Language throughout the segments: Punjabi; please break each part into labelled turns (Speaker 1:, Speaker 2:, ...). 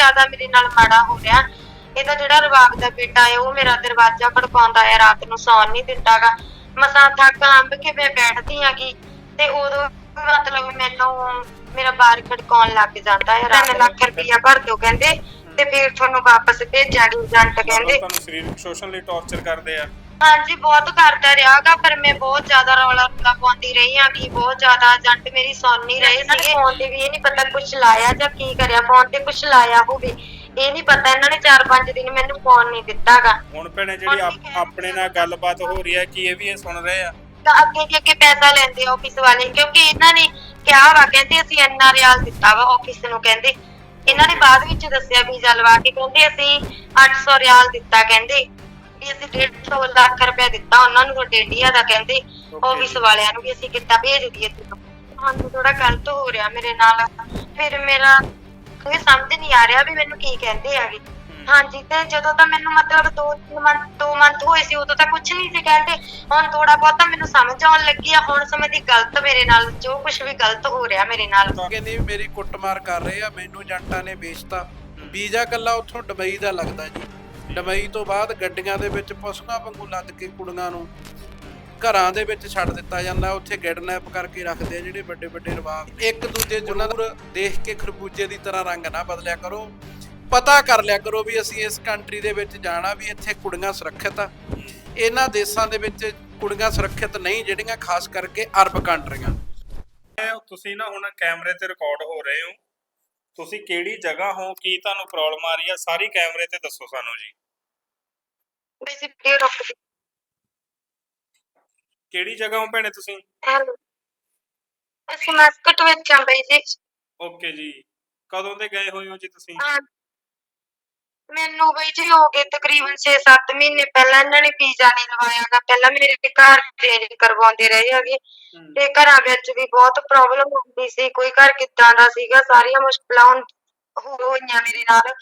Speaker 1: ਜ਼ਿਆਦਾ ਮੇਰੇ ਨਾਲ ਮਾੜਾ ਹੋ ਰਿਹਾ। ਇਹਦਾ ਜਿਹੜਾ ਰਵਾਬ ਦਾ ਬੇਟਾ ਹੈ, ਉਹ ਮੇਰਾ ਦਰਵਾਜ਼ਾ ਖੜਕਾਉਂਦਾ ਹੈ, ਰਾਤ ਨੂੰ ਸੌਣ ਨਹੀਂ ਦਿੰਦਾਗਾ। ਮਸਾਂ ਥੱਕ ਅੰਬ ਕੇ ਮੈਂ ਬੈਠਦੀ ਆਂਗੀ, ਤੇ ਉਦੋਂ ਮਤਲਬ ਮੈਨੂੰ ਮੇਰਾ ਬਾਰ ਖੜਕਾਉਣ ਲੱਗ ਜਾਂਦਾ ਹੈ। 3 ਲੱਖ ਰੁਪਇਆ ਭਰ ਦਿਓ ਕਹਿੰਦੇ, ਤੇ ਫਿਰ ਤੁਹਾਨੂੰ ਵਾਪਸ ਭੇਜਾਂਗੇ ਏਜੰਟ ਕਹਿੰਦੇ।
Speaker 2: ਤੁਹਾਨੂੰ ਸਰੀਰਕ ਸ਼ੋਸ਼ਣ ਲਈ ਟੌਰਚਰ ਕਰਦੇ ਆ।
Speaker 1: ਹਾਂਜੀ ਬਹੁਤ ਕਰਦਾ ਰਿਹਾਗਾ ਪਰ ਮੈਂ ਬਹੁਤ ਜ਼ਿਆਦਾ ਰੌਲਾ ਰੌਲਾ ਪਾਉਂਦੀ ਰਹੀ ਹਾਂ ਕਿ ਬਹੁਤ ਜ਼ਿਆਦਾ ਏਜੰਟ ਮੇਰੀ ਸੁਣ ਨਹੀਂ ਰਹੇ ਸੀਗੇ। ਫੋਨ ਤੇ ਵੀ ਇਹ ਨਹੀਂ ਪਤਾ ਕੁਝ ਲਾਇਆ ਜਾਂ ਕੀ ਕਰਿਆ ਫੋਨ ਤੇ ਕੁਝ ਲਾਇਆ ਹੋਵੇ ਇਹ ਨਹੀਂ ਪਤਾ ਇਹਨਾਂ ਨੇ 4-5 ਦਿਨ ਮੈਨੂੰ ਫੋਨ ਨਹੀਂ ਦਿੱਤਾਗਾ
Speaker 2: ਹੁਣ ਭੈਣੇ ਜਿਹੜੀ ਆਪ- ਆਪਣੇ ਨਾਲ ਗੱਲਬਾਤ ਹੋ ਰਹੀ ਹੈ ਕੀ ਇਹ ਵੀ ਇਹ ਸੁਣ ਰਹੇ ਆ?
Speaker 1: ਤਾਂ ਅੱਗੇ ਦੀ ਅੱਗੇ ਪੈਸਾ ਲੈਂਦੇ ਆ ਆਫਿਸ ਵਾਲੇ ਕਿਉਂਕਿ ਇਹਨਾਂ ਨੇ ਕਿਹਾ ਵਾ ਕਹਿੰਦੇ ਅਸੀਂ ਇੰਨਾ ਰਿਆਲ ਦਿੱਤਾ ਵਾ ਆਫਿਸ ਨੂੰ ਕਹਿੰਦੇ। ਇਹਨਾਂ ਨੇ ਬਾਅਦ ਵਿੱਚ ਦੱਸਿਆ ਵੀਜ਼ਾ ਲਵਾ ਕੇ ਕਹਿੰਦੇ ਅਸੀਂ 800 ਰਿਆਲ ਦਿੱਤਾ ਕਹਿੰਦੇ। ਵੀ ਅਸੀਂ 150 ਲੱਖ ਰੁਪਏ ਦਿੱਤਾ ਉਹਨਾਂ ਨੂੰ ਤੁਹਾਡੇ ਇੰਡੀਆ ਦਾ ਕਹਿੰਦੇ ਆਫਿਸ ਵਾਲਿਆਂ ਨੂੰ ਵੀ ਅਸੀਂ ਕਿੱਦਾਂ ਭੇਜ ਦਈਏ ਸਾਨੂੰ ਥੋੜਾ ਗਲਤ ਹੋ ਰਿਹਾ ਮੇਰੇ ਨਾਲ। ਫਿਰ ਮੇਰਾ ਕੋਈ ਸਮਝ ਨਹੀਂ ਆ ਰਿਹਾ ਵੀ ਮੈਨੂੰ ਕੀ ਕਹਿੰਦੇ ਆਗੇ ਹਾਂਜੀ ਤੇ ਜਦੋਂ ਤਾਂ ਮੈਨੂੰ ਮਤਲਬ 2 ਮੰਥ 2 ਮੰਥ ਹੋਏ ਸੀ ਉਦੋਂ ਤਾਂ ਕੁਝ ਨਹੀਂ ਸੀ ਕਹਿੰਦੇ। ਹੁਣ ਥੋੜਾ ਬਹੁਤਾ ਮੈਨੂੰ ਸਮਝ ਆਉਣ ਲੱਗੀ ਆ। ਹੁਣ ਸਮੇਂ ਦੀ ਗਲਤ ਮੇਰੇ ਨਾਲ ਜੋ ਕੁਝ ਵੀ ਗਲਤ ਹੋ ਰਿਹਾ ਮੇਰੇ ਨਾਲ।
Speaker 3: ਕਹਿੰਦੀ ਵੀ ਮੇਰੀ ਕੁੱਟਮਾਰ ਕਰ ਰਹੇ ਆ ਮੈਨੂੰ ਏਜੰਟਾਂ ਨੇ ਵੇਚਤਾ। ਵੀਜ਼ਾ ਕੱਲਾ ਉੱਥੋਂ ਦੁਬਈ ਦਾ ਲੱਗਦਾ ਜੀ। ਦੁਬਈ ਤੋਂ ਬਾਅਦ ਗੱਡੀਆਂ ਦੇ ਵਿੱਚ ਪਸ਼ੂਆਂ ਵਾਂਗੂ ਲੱਦ ਕੇ ਕੁੜੀਆਂ ਨੂੰ ਘਰਾਂ ਦੇ ਵਿੱਚ ਛੱਡ ਦਿੱਤਾ ਜਾਂਦਾ। ਉੱਥੇ ਕਿਡਨੈਪ ਕਰਕੇ ਰੱਖਦੇ ਆ ਜਿਹੜੇ ਵੱਡੇ ਵੱਡੇ ਰਵਾਬ ਇੱਕ ਦੂਜੇ ਜੁਨਾਂ ਦੇਖ ਕੇ ਖਰਬੂਜੇ ਦੀ ਤਰ੍ਹਾਂ ਰੰਗ ਨਾ ਬਦਲਿਆ ਕਰੋ। ਪਤਾ ਕਰ ਲਿਆ ਕਰੋ ਵੀ ਅਸੀਂ ਇਸ ਕੰਟਰੀ ਦੇ ਵਿੱਚ ਜਾਣਾ ਵੀ ਇੱਥੇ ਕੁੜੀਆਂ ਸੁਰੱਖਿਅਤ ਆ। ਇਹਨਾਂ ਦੇਸ਼ਾਂ ਦੇ ਵਿੱਚ ਕੁੜੀਆਂ ਸੁਰੱਖਿਅਤ ਨਹੀਂ ਜਿਹੜੀਆਂ ਖਾਸ ਕਰਕੇ ਅਰਬ ਕੰਟਰੀਆਂ
Speaker 2: ਤੁਸੀਂ ਨਾ ਹੁਣ ਕੈਮਰੇ ਤੇ ਰਿਕਾਰਡ ਹੋ ਰਹੇ ਹੋ। ਤੁਸੀਂ ਕਿਹੜੀ ਜਗ੍ਹਾ ਹੋ? ਕੀ ਤੁਹਾਨੂੰ ਪ੍ਰੋਬਲਮ ਆ ਰਹੀ ਹੈ ਸਾਰੀ ਕੈਮਰੇ ਤੇ ਦੱਸੋ ਸਾਨੂੰ ਜੀ।
Speaker 1: ਬੇਸਿਕ ਵੀਡੀਓ ਰੁਕ ਗਈ।
Speaker 2: ਕਿਹੜੀ ਜਗ੍ਹਾ ਹੋ ਭੈਣੇ ਤੁਸੀਂ?
Speaker 1: ਹੈਲੋ। ਅਸੀਂ ਮਾਸਕਟ ਵਿੱਚ ਆਂ ਬਈ ਜੀ।
Speaker 2: ਓਕੇ ਜੀ। ਕਦੋਂ ਦੇ ਗਏ ਹੋਏ ਹੋ ਜੀ ਤੁਸੀਂ?
Speaker 1: ਹਾਂ। ਮੈਨੂੰ ਬਈ ਜੀ ਹੋ ਗਏ ਤਕਰੀਬਨ 6-7 ਮਹੀਨੇ ਪਹਿਲਾਂ ਇਹਨਾਂ ਨੇ ਵੀਜ਼ਾ ਨਹੀਂ ਲਵਾਇਆਗਾ ਪਹਿਲਾਂ ਮੇਰੇ ਘਰ ਚੇਂਜ ਕਰਵਾਉਂਦੇ ਰਹੇ ਹੈਗੇ। ਤੇ ਘਰਾਂ ਵਿੱਚ ਵੀ ਬਹੁਤ ਪ੍ਰੋਬਲਮ ਹੁੰਦੀ ਸੀ। ਕੋਈ ਘਰ ਕਿੱਦਾਂ ਦਾ ਸੀਗਾ ਸਾਰੀਆਂ ਮੁਸ਼ਕਲਾਂ ਹੁਣ ਹੋ ਹੋਈਆਂ ਮੇਰੇ ਨਾਲ।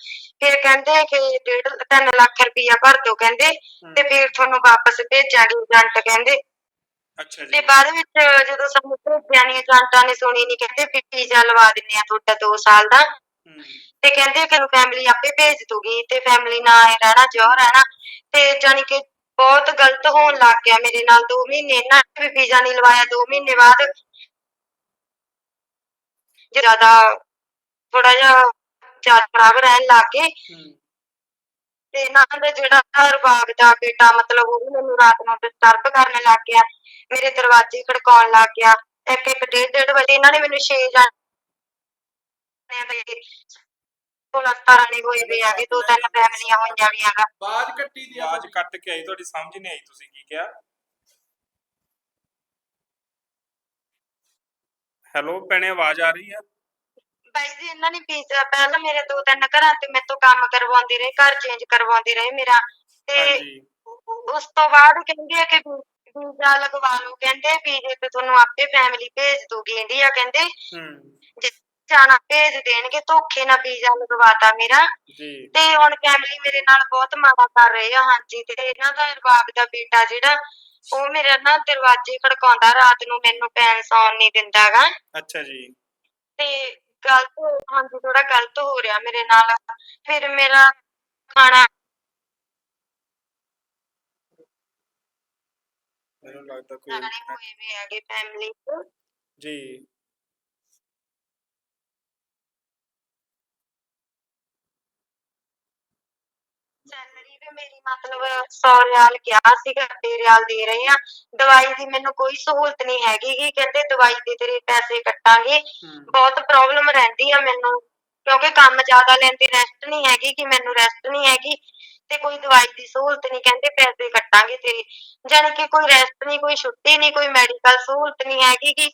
Speaker 1: ਫਿਰ ਕਹਿੰਦੇ ਕਿ 1.5 ਲੱਖ ਰੁਪਇਆ ਭਰ ਦਿਓ ਕਹਿੰਦੇ। ਤੇ ਫਿਰ ਤੁਹਾਨੂੰ ਵਾਪਸ ਭੇਜਾਂਗੇ ਏਜੰਟ ਕਹਿੰਦੇ।
Speaker 2: ਅੱਛਾ ਜੀ।
Speaker 1: ਤੇ ਬਾਅਦ ਵਿੱਚ ਜਦੋਂ ਸਾਨੂੰ ਭੇਜਿਆ ਨਹੀਂ ਏਜੰਟਾਂ ਨੇ ਸੁਣੀ ਨਹੀਂ ਕਹਿੰਦੇ ਵੀ ਵੀਜ਼ਾ ਲਵਾ ਦਿੰਨੇ ਆ ਤੁਹਾਡਾ 2 ਸਾਲ ਦਾ। ਤੇ ਕਹਿੰਦੇ ਕਿ ਫੈਮਿਲੀ ਆਪੇ ਭੇਜ ਦੂਗੀ ਤੇ ਫੈਮਿਲੀ ਨਾਲ ਆਏ ਰਹਿਣਾ ਜੋ ਰਹਿਣਾ। ਤੇ ਜਾਨੀ ਕਿ ਬਹੁਤ ਗਲਤ ਹੋਣ ਲੱਗ ਗਿਆ ਮੇਰੇ ਨਾਲ 2 ਮਹੀਨੇ। ਇਹਨਾਂ ਨੇ ਵੀ ਵੀਜ਼ਾ ਨਹੀਂ ਲਵਾਇਆ 2 ਮਹੀਨੇ ਬਾਅਦ। ਜ਼ਿਆਦਾ ਥੋੜਾ ਜਿਹਾ ਜ਼ਿਆਦਾ ਖਰਾਬ ਰਹਿਣ ਲੱਗ ਗਏ। ਤੇ ਇਹਨਾਂ ਦਾ ਜਿਹੜਾ ਰਬਾਬ ਦਾ ਬੇਟਾ ਮਤਲਬ ਉਹ ਵੀ ਮੈਨੂੰ ਰਾਤ ਨੂੰ ਡਿਸਟਰਬ ਕਰਨ ਲੱਗ ਗਿਆ। ਮੇਰੇ ਦਰਵਾਜ਼ੇ ਖੜਕਾਉਣ ਲੱਗ ਗਿਆ। ਇੱਕ ਇੱਕ ਡੇਢ ਡੇਢ ਵਜੇ ਇਹਨਾਂ ਨੇ ਮੈਨੂੰ 6 ਜਾਣੇ ਕੋਲ ਸਤਾਰਾਂ ਨੇ ਹੋਏ ਵੀ ਆਗੇ ਦੋ ਤਿੰਨ ਫੈਮਲੀਆਂ ਹੋਈਆਂ ਵੀ ਆਗਾ
Speaker 3: ਬਾਜ ਕੱਟੀ ਦੀ
Speaker 2: ਆਵਾਜ਼ ਕੱਟ ਕੇ ਆਈ ਤੁਹਾਡੀ ਸਮਝ ਨਹੀਂ ਆਈ ਤੁਸੀਂ ਕੀ ਕਿਹਾ? ਹੈਲੋ ਭੈਣੇ ਆਵਾਜ਼ ਆ ਰਹੀ ਹੈ
Speaker 1: ਬਾਈ ਜੀ ਇਹਨਾਂ ਨੇ ਵੀਜ਼ਾ ਪਹਿਲਾਂ ਮੇਰੇ ਦੋ ਤਿੰਨ ਘਰਾਂ ਤੇ ਮੇਰੇ ਤੋਂ ਕੰਮ ਕਰਵਾਉਂਦੇ ਰਹੇ ਘਰ ਚੇਂਜ ਕਰਵਾਉਂਦੇ ਰਹੇ ਮੇਰਾ। ਤੇ
Speaker 2: ਹਾਂਜੀ।
Speaker 1: ਉਸ ਤੋਂ ਬਾਅਦ ਕਹਿੰਦੇ ਆ ਕਿ ਵੀਜ਼ਾ ਲਗਵਾ ਲਓ ਕਹਿੰਦੇ ਵੀਜ਼ੇ ਤੇ ਤੁਹਾਨੂੰ ਆਪੇ ਫੈਮਿਲੀ ਭੇਜ ਦੂਗੀ ਇੰਡੀਆ ਕਹਿੰਦੇ।
Speaker 2: ਹੂੰ।
Speaker 1: ਜੇ ਜਾਣਾ ਭੇਜ ਦੇਣਗੇ ਧੋਖੇ ਨਾਲ ਵੀਜ਼ਾ ਲਗਵਾਤਾ ਮੇਰਾ।
Speaker 2: ਜੀ।
Speaker 1: ਤੇ ਹੁਣ ਫੈਮਿਲੀ ਮੇਰੇ ਨਾਲ ਬਹੁਤ ਮਾੜਾ ਕਰ ਰਹੇ ਆ ਹਾਂਜੀ। ਤੇ ਇਹਨਾਂ ਦਾ ਰਬਾਬ ਦਾ ਬੇਟਾ ਜਿਹੜਾ ਉਹ ਮੇਰੇ ਨਾ ਦਰਵਾਜ਼ੇ ਖੜਕਾਉਂਦਾ ਰਾਤ ਨੂੰ ਮੈਨੂੰ ਪੈਣ ਸੌਣ ਨਹੀਂ ਦਿੰਦਾਗਾ।
Speaker 2: ਅੱਛਾ ਜੀ।
Speaker 1: ਤੇ ਗਲਤ ਹਾਂਜੀ ਥੋੜਾ ਗਲਤ ਹੋ ਰਿਹਾ ਮੇਰੇ ਨਾਲ। ਫਿਰ ਮੇਰਾ ਖਾਣਾ
Speaker 2: ਮੈਨੂੰ ਲੱਗਦਾ ਕੋਈ
Speaker 1: ਹੋਏ ਵੀ ਹੈਗੇ ਫੈਮਿਲੀ ਚ।
Speaker 2: ਜੀ।
Speaker 1: ਮੇਰੀ ਮਤਲਬ 100 ਰਿਆਲ ਕਿਹਾ ਸੀਗਾ 80 ਰਿਆਲ ਦੇ ਰਹੇ ਆ ਦਵਾਈ ਦੀ ਮੈਨੂੰ ਕੋਈ ਸਹੂਲਤ ਨਹੀਂ ਹੈਗੀ ਗੀ। ਕਹਿੰਦੇ ਦਵਾਈ ਦੇ ਤੇਰੇ ਪੈਸੇ ਕੱਟਾਂਗੇ। ਬਹੁਤ ਪ੍ਰੋਬਲਮ ਰਹਿੰਦੀ ਆ ਮੈਨੂੰ। ਕਿਉਂਕਿ ਕੰਮ ਜ਼ਿਆਦਾ ਲੈਂਦੇ ਰੈਸਟ ਨਹੀਂ ਹੈਗੀ ਕਿ ਮੈਨੂੰ ਰੈਸਟ ਨਹੀਂ ਹੈਗੀ। ਤੇ ਕੋਈ ਦਵਾਈ ਦੀ ਸਹੂਲਤ ਨਹੀਂ ਕਹਿੰਦੇ ਪੈਸੇ ਕੱਟਾਂਗੇ ਤੇਰੇ। ਜਾਣੀ ਕਿ ਕੋਈ ਰੈਸਟ ਨਹੀਂ ਕੋਈ ਛੁੱਟੀ ਨਹੀਂ ਕੋਈ ਮੈਡੀਕਲ ਸਹੂਲਤ ਨਹੀਂ ਹੈਗੀ ਗੀ।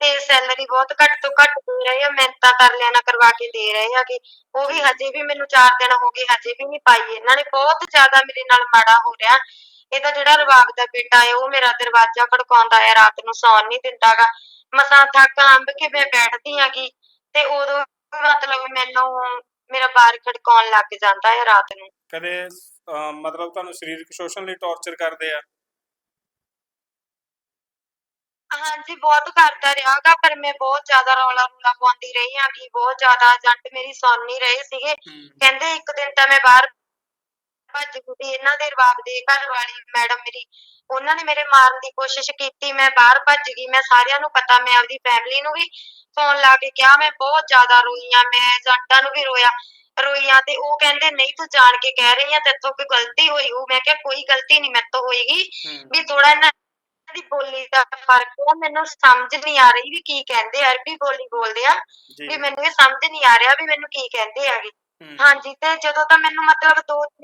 Speaker 1: ਤੇ ਸੈਲਰੀ ਬਹੁਤ ਘੱਟ ਤੋਂ ਘੱਟ ਦੇ ਰਹੇ ਆ ਮਿਹਨਤਾਂ ਕਰ ਲਿਆਣਾ ਕਰਵਾ ਕੇ ਦੇ ਰਹੇ ਆ ਕਿ ਉਹ ਵੀ ਹਜੇ ਵੀ ਮੈਨੂੰ 4 ਦਿਨ ਹੋ ਗਏ ਹਜੇ ਵੀ ਨਹੀਂ ਪਾਈ। ਇਹਨਾਂ ਨੇ ਬਹੁਤ ਜ਼ਿਆਦਾ ਮੇਰੇ ਨਾਲ ਮਾੜਾ ਹੋ ਰਿਹਾ। ਇਹਦਾ ਜਿਹੜਾ ਰਵਾਬ ਦਾ ਬੇਟਾ ਹੈ ਉਹ ਮੇਰਾ ਦਰਵਾਜ਼ਾ ਖੜਕਾਉਂਦਾ ਹੈ ਰਾਤ ਨੂੰ ਸੌਣ ਨਹੀਂ ਦਿੰਦਾਗਾ ਮਸਾਂ ਥੱਕ ਅੰਬ ਕੇ ਮੈਂ ਬੈਠਦੀ ਆਂਗੀ ਤੇ ਉਦੋਂ ਮਤਲਬ ਮੈਨੂੰ ਮੇਰਾ ਬਾਰ ਖੜਕਾਉਣ ਲੱਗ ਜਾਂਦਾ ਹੈ ਰਾਤ ਨੂੰ।
Speaker 2: ਕਦੇ ਅਹ, ਮਤਲਬ ਤੁਹਾਨੂੰ ਸਰੀਰਕ ਸ਼ੋਸ਼ਣ ਲਈ ਟੌਰਚਰ ਕਰਦੇ ਆ?
Speaker 1: ਹਾਂਜੀ ਬਹੁਤ ਕਰਦਾ ਰਿਹਾਗਾ ਪਰ ਮੈਂ ਬਹੁਤ ਜ਼ਿਆਦਾ ਰੌਲਾ ਰੂਲਾ ਪਾਉਂਦੀ ਰਹੀ ਹਾਂ ਕਿ ਬਹੁਤ ਜ਼ਿਆਦਾ ਏਜੰਟ ਮੇਰੀ ਸੁਣ ਨਹੀਂ ਰਹੇ ਸੀਗੇ। ਕਹਿੰਦੇ ਇੱਕ ਦਿਨ ਤਾਂ ਮੈਂ ਬਾਹਰ ਭੱਜ ਗਈ ਇਹਨਾਂ ਦੇ ਰਬਾਬ ਦੇ ਘਰ ਵਾਲੀ ਮੈਡਮ ਮੇਰੀ। ਉਹਨਾਂ ਨੇ ਮੇਰੇ ਮਾਰਨ ਦੀ ਕੋਸ਼ਿਸ਼ ਕੀਤੀ ਮੈਂ ਬਾਹਰ ਭੱਜ ਗਈ ਮੈਂ ਸਾਰਿਆਂ ਨੂੰ ਪਤਾ ਮੈਂ ਆਪਦੀ ਫੈਮਿਲੀ ਨੂੰ ਵੀ ਫੋਨ ਲਾ ਕੇ ਕਿਹਾ ਮੈਂ ਬਹੁਤ ਜ਼ਿਆਦਾ ਰੋਈ ਆ ਮੈਂ ਏਜੰਟਾਂ ਨੂੰ ਵੀ ਰੋਇਆ ਰੋਈਆਂ ਤੇ ਉਹ ਕਹਿੰਦੇ ਨਹੀਂ ਤੂੰ ਜਾਣ ਕੇ ਕਹਿ ਰਹੀ ਆ ਤੇਥੋਂ ਕੋਈ ਗਲਤੀ ਹੋਈ ਹੋ ਮੈਂ ਕਿਹਾ ਕੋਈ ਗਲਤੀ ਨਹੀਂ ਮੇਰੇ ਤੋਂ ਹੋਏਗੀ ਵੀ ਥੋੜਾ ਇਹਨਾਂ ਦੀ ਬੋਲੀ ਦਾ ਫ਼ਰਕ ਆ ਮੈਨੂੰ ਸਮਝ ਨਹੀਂ ਆ ਰਹੀ ਵੀ ਕੀ ਕਹਿੰਦੇ ਆ ਅਰਬੀ ਬੋਲੀ ਬੋਲਦੇ ਆ।
Speaker 2: ਜੀ।
Speaker 1: ਵੀ ਮੈਨੂੰ ਇਹ ਸਮਝ ਨਹੀਂ ਆ ਰਿਹਾ ਵੀ ਮੈਨੂੰ ਕੀ ਕਹਿੰਦੇ ਆਗੇ
Speaker 2: ਹੂੰ।
Speaker 1: ਹਾਂਜੀ ਤੇ ਜਦੋਂ ਤਾਂ ਮੈਨੂੰ ਮਤਲਬ 2 3 ਮੰਥ 2 ਮੰਥ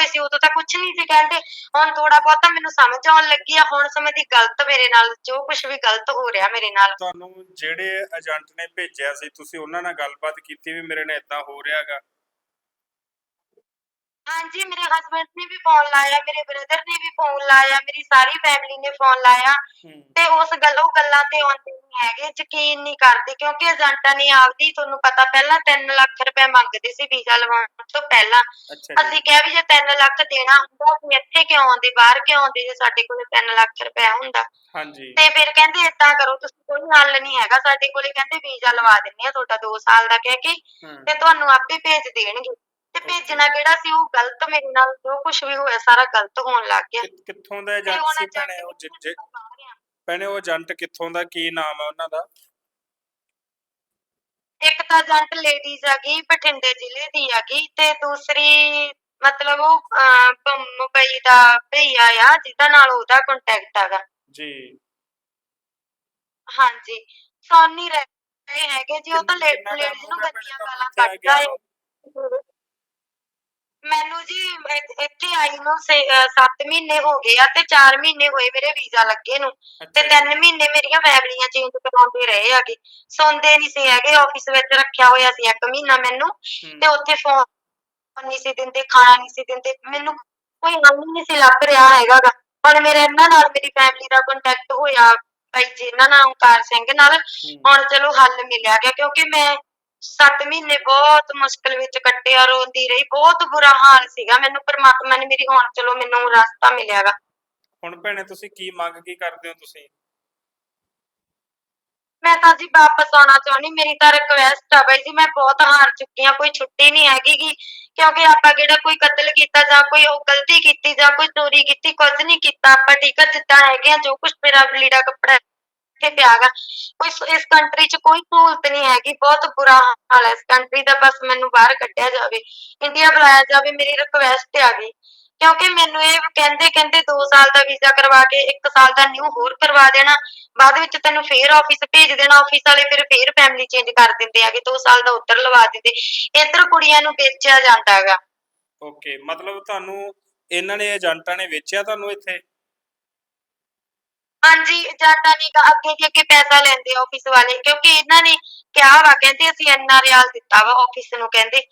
Speaker 1: ਹੋਏ ਸੀ, ਉਦੋਂ ਤਾਂ ਕੁਝ ਨਹੀਂ ਸੀ ਕਹਿੰਦੇ। ਹੁਣ ਥੋੜਾ ਬਹੁਤਾ ਮੈਨੂੰ ਸਮਝ ਆਉਣ ਲੱਗੀ ਆ, ਹੁਣ ਸਮੇਂ ਦੀ ਗਲਤ ਮੇਰੇ ਨਾਲ, ਜੋ ਕੁਝ ਵੀ ਗਲਤ ਹੋ ਰਿਹਾ ਮੇਰੇ ਨਾਲ।
Speaker 2: ਤੁਹਾਨੂੰ ਜਿਹੜੇ ਏਜੰਟ ਨੇ ਭੇਜਿਆ ਸੀ, ਤੁਸੀਂ ਉਹਨਾਂ ਨਾਲ ਗੱਲਬਾਤ ਕੀਤੀ ਵੀ ਮੇਰੇ ਨਾਲ ਇਦਾਂ ਹੋ ਰਿਹਾਗਾ
Speaker 1: ਹਾਂਜੀ ਮੇਰੇ ਹਸਬੰਡ ਨੇ ਵੀ ਫੋਨ ਲਾਇਆ ਮੇਰੇ ਬ੍ਰਦਰ ਨੇ ਵੀ ਫੋਨ ਲਾਇਆ ਮੇਰੀ ਸਾਰੀ ਫੈਮਿਲੀ ਨੇ ਫੋਨ ਲਾਇਆ। ਤੇ ਉਸ ਗੱਲ ਉਹ ਗੱਲਾਂ ਤੇ ਆਉਂਦੇ ਨਹੀਂ ਹੈਗੇ ਯਕੀਨ ਨਹੀਂ ਕਰਦੇ ਕਿਉਂਕਿ ਏਜੰਟਾਂ ਨੇ ਆਪਦੀ ਤੁਹਾਨੂੰ ਪਤਾ ਪਹਿਲਾਂ 3 ਲੱਖ ਰੁਪਏ ਮੰਗਦੇ ਸੀ ਵੀਜ਼ਾ ਲਵਾਉਣ ਤੋਂ ਪਹਿਲਾਂ।
Speaker 2: ਅੱਛਾ ਜੀ।
Speaker 1: ਅਸੀਂ ਕਿਹਾ ਵੀ ਜੇ 3 ਲੱਖ ਦੇਣਾ ਹੁੰਦਾ ਅਸੀਂ ਇੱਥੇ ਕਿਉਂ ਆਉਂਦੇ ਬਾਹਰ ਕਿਉਂ ਆਉਂਦੇ ਜੇ ਸਾਡੇ ਕੋਲ 3 ਲੱਖ ਰੁਪਏ ਹੁੰਦਾ।
Speaker 2: ਹਾਂਜੀ।
Speaker 1: ਤੇ ਫਿਰ ਕਹਿੰਦੇ ਏਦਾਂ ਕਰੋ ਤੁਸੀਂ ਕੋਈ ਹੱਲ ਨਹੀਂ ਹੈਗਾ ਸਾਡੇ ਕੋਲੇ ਕਹਿੰਦੇ ਵੀਜ਼ਾ ਲਵਾ ਦਿੰਨੇ ਆ ਤੁਹਾਡਾ 2 ਸਾਲ ਦਾ ਕਹਿ ਕੇ
Speaker 2: ਹੂੰ।
Speaker 1: ਤੇ ਤੁਹਾਨੂੰ ਆਪੇ ਭੇਜ ਦੇਣਗੇ। ਤੇ ਭੇਜਣਾ ਕਿਹੜਾ ਸੀ? ਉਹ ਗਲਤ ਮੇਰੇ ਨਾਲ ਜੋ ਕੁਝ ਵੀ ਹੋਇਆ ਸਾਰਾ ਗਲਤ ਹੋਣ ਲੱਗ ਗਿਆ।
Speaker 2: ਕਿ- ਕਿੱਥੋਂ ਦਾ ਏਜੰਟ ਸੀ ਭੈਣੇ? ਉਹ ਜਿ-
Speaker 1: ਆ।
Speaker 2: ਭੈਣੇ ਉਹ ਏਜੰਟ ਕਿੱਥੋਂ ਦਾ? ਕੀ ਨਾਮ ਹੈ ਉਹਨਾਂ ਦਾ?
Speaker 1: ਇੱਕ ਤਾਂ ਏਜੰਟ ਲੇਡੀਜ਼ ਹੈਗੀ ਬਠਿੰਡੇ ਜ਼ਿਲ੍ਹੇ ਦੀ ਹੈਗੀ ਤੇ ਦੂਸਰੀ ਮਤਲਬ ਉਹ ਅਹ, ਮੁੰਬਈ ਦਾ ਭਈਆ ਆ ਜਿਹਦਾ ਨਾਲ ਉਹਦਾ ਕੰਟੈਕਟ ਹੈਗਾ।
Speaker 2: ਜੀ।
Speaker 1: ਹਾਂਜੀ। ਸੁਣ ਨਹੀਂ ਰਹੇ ਹੈਗੇ ਜੀ ਉਹ ਤਾਂ
Speaker 2: ਕਿੰਨਾ-
Speaker 1: ਲੇਡੀਜ਼ ਨੂੰ
Speaker 2: ਹੋ ਗਿਆ
Speaker 1: ਗੱਡੀਆਂ
Speaker 2: ਭੈਣੇ?
Speaker 1: ਗਾਲਾਂ
Speaker 2: ਤੁਹਾਨੂੰ ਇੱਥੇ ਆ
Speaker 1: ਕੱਢਦਾ ਹੈ ਮੈਨੂੰ ਜੀ ਇ- ਇੱਥੇ ਆਈ ਨੂੰ 7 ਮਹੀਨੇ ਹੋ ਗਏ ਆ ਤੇ 4 ਮਹੀਨੇ ਹੋਏ ਮੇਰੇ ਵੀਜ਼ਾ ਲੱਗੇ ਨੂੰ ਤੇ
Speaker 2: ਅੱਛਾ
Speaker 1: 3 ਮਹੀਨੇ ਮੇਰੀਆਂ ਫੈਮਲੀਆਂ ਚੇਂਜ ਕਰਾਉਂਦੇ ਰਹੇ ਆਗੇ ਸੌਂਦੇ ਨਹੀਂ ਸੀ ਹੈਗੇ ਆਫਿਸ ਵਿੱਚ ਰੱਖਿਆ ਹੋਇਆ ਸੀ ਇੱਕ ਮਹੀਨਾ ਮੈਨੂੰ
Speaker 2: ਹੂੰ।
Speaker 1: ਤੇ ਉੱਥੇ ਫੋਨ ਨਹੀਂ ਸੀ ਦਿੰਦੇ ਖਾਣਾ ਨਹੀਂ ਸੀ ਦਿੰਦੇ ਮੈਨੂੰ ਕੋਈ ਹੱਲ ਨਹੀਂ ਸੀ ਲੱਭ ਰਿਹਾ ਹੈਗਾ ਗਾ। ਹੁਣ ਮੇਰੇ ਇਹਨਾਂ ਨਾਲ ਮੇਰੀ ਫੈਮਿਲੀ ਦਾ ਕੰਟੈਕਟ ਹੋਇਆ ਭਾਈ ਜੀ ਇਹਨਾਂ ਨਾਲ ਓਂਕਾਰ ਸਿੰਘ ਨਾਲ
Speaker 2: ਹੂੰ।
Speaker 1: ਹੁਣ ਚਲੋ ਹੱਲ ਮਿਲਿਆ ਗਿਆ ਕਿਉਂਕਿ ਮੈਂ 7 ਮਹੀਨੇ ਬਹੁਤ ਮੁਸ਼ਕਲ ਵਿੱਚ ਕੱਟਿਆ ਰੋਂਦੀ ਰਹੀ ਬਹੁਤ ਬੁਰਾ ਹਾਲ ਸੀਗਾ ਮੈਨੂੰ ਪਰਮਾਤਮਾ ਨੇ ਮੇਰੀ ਹੁਣ ਚਲੋ ਮੈਨੂੰ ਰਸਤਾ ਮਿਲਿਆਗਾ।
Speaker 2: ਹੁਣ ਭੈਣੇ ਤੁਸੀਂ ਕੀ ਮੰਗ ਕੀ ਕਰਦੇ ਹੋ ਤੁਸੀਂ?
Speaker 1: ਮੈਂ ਤਾਂ ਜੀ ਵਾਪਸ ਆਉਣਾ ਚਾਹੁੰਦੀ ਮੇਰੀ ਤਾਂ ਰਿਕਵੈਸਟ ਆ ਬਾਈ ਜੀ ਮੈਂ ਬਹੁਤ ਹਾਰ ਚੁੱਕੀ ਹਾਂ ਕੋਈ ਛੁੱਟੀ ਨਹੀਂ ਹੈਗੀ ਗੀ ਕਿਉਂਕਿ ਆਪਾਂ ਕਿਹੜਾ ਕੋਈ ਕਤਲ ਕੀਤਾ ਜਾਂ ਕੋਈ ਉਹ ਗਲਤੀ ਕੀਤੀ ਜਾਂ ਕੋਈ ਚੋਰੀ ਕੀਤੀ ਕੁਝ ਨਹੀਂ ਕੀਤਾ ਆਪਾਂ ਠੀਕ ਆ ਜਿੱਦਾਂ ਹੈਗੇ ਆ ਜੋ ਕੁਝ ਮੇਰਾ ਲੀੜਾ ਕੱਪੜਾ ਇੱਥੇ ਪਿਆਗਾ। ਕੋਈ ਇਸ ਕੰਟਰੀ 'ਚ ਕੋਈ ਸਹੂਲਤ ਨਹੀਂ ਹੈਗੀ, ਬਹੁਤ ਬੁਰਾ ਹਾਲ ਹੈ ਇਸ ਕੰਟਰੀ ਦਾ, ਬਸ ਮੈਨੂੰ ਬਾਹਰ ਕੱਢਿਆ ਜਾਵੇ ਇੰਡੀਆ ਬੁਲਾਇਆ ਜਾਵੇ, ਮੇਰੀ ਰਿਕਵੈਸਟ ਆ ਗਈ। ਕਿਉਂਕਿ ਮੈਨੂੰ ਇਹ ਕਹਿੰਦੇ ਕਹਿੰਦੇ 2 ਸਾਲ ਦਾ ਵੀਜ਼ਾ ਕਰਵਾ ਕੇ 1 ਸਾਲ ਦਾ ਨਿਊ ਹੋਰ ਕਰਵਾ ਦੇਣਾ, ਬਾਅਦ ਵਿੱਚ ਤੈਨੂੰ ਫੇਰ ਆਫਿਸ ਭੇਜ ਦੇਣਾ ਆਫਿਸ ਵਾਲੇ ਫਿਰ ਫੇਰ ਫੈਮਿਲੀ ਚੇਂਜ ਕਰ ਦਿੰਦੇ ਆਗੇ 2 ਸਾਲ ਦਾ ਉੱਧਰ ਲਵਾ ਦਿੰਦੇ। ਇੱਧਰ ਕੁੜੀਆਂ ਨੂੰ ਵੇਚਿਆ ਜਾਂਦਾ ਹੈਗਾ।
Speaker 2: ਓਕੇ ਮਤਲਬ ਤੁਹਾਨੂੰ ਇਹਨਾਂ ਨੇ ਏਜੰਟਾਂ ਨੇ ਵੇਚਿਆ ਤੁਹਾਨੂੰ ਇੱਥੇ?
Speaker 1: ਹਾਂਜੀ ਜਾਟਾਂ ਨੇ ਕ- ਅੱਗੇ ਦੀ ਅੱਗੇ ਪੈਸਾ ਲੈਂਦੇ ਆਫਿਸ ਵਾਲੇ ਕਿਉਂਕਿ ਇਹਨਾਂ ਨੇ ਕਿਹਾ ਵਾ ਕਹਿੰਦੇ ਅਸੀਂ ਇੰਨਾ ਰਿਆਲ ਦਿੱਤਾ ਵਾ ਆਫਿਸ ਨੂੰ ਕਹਿੰਦੇ।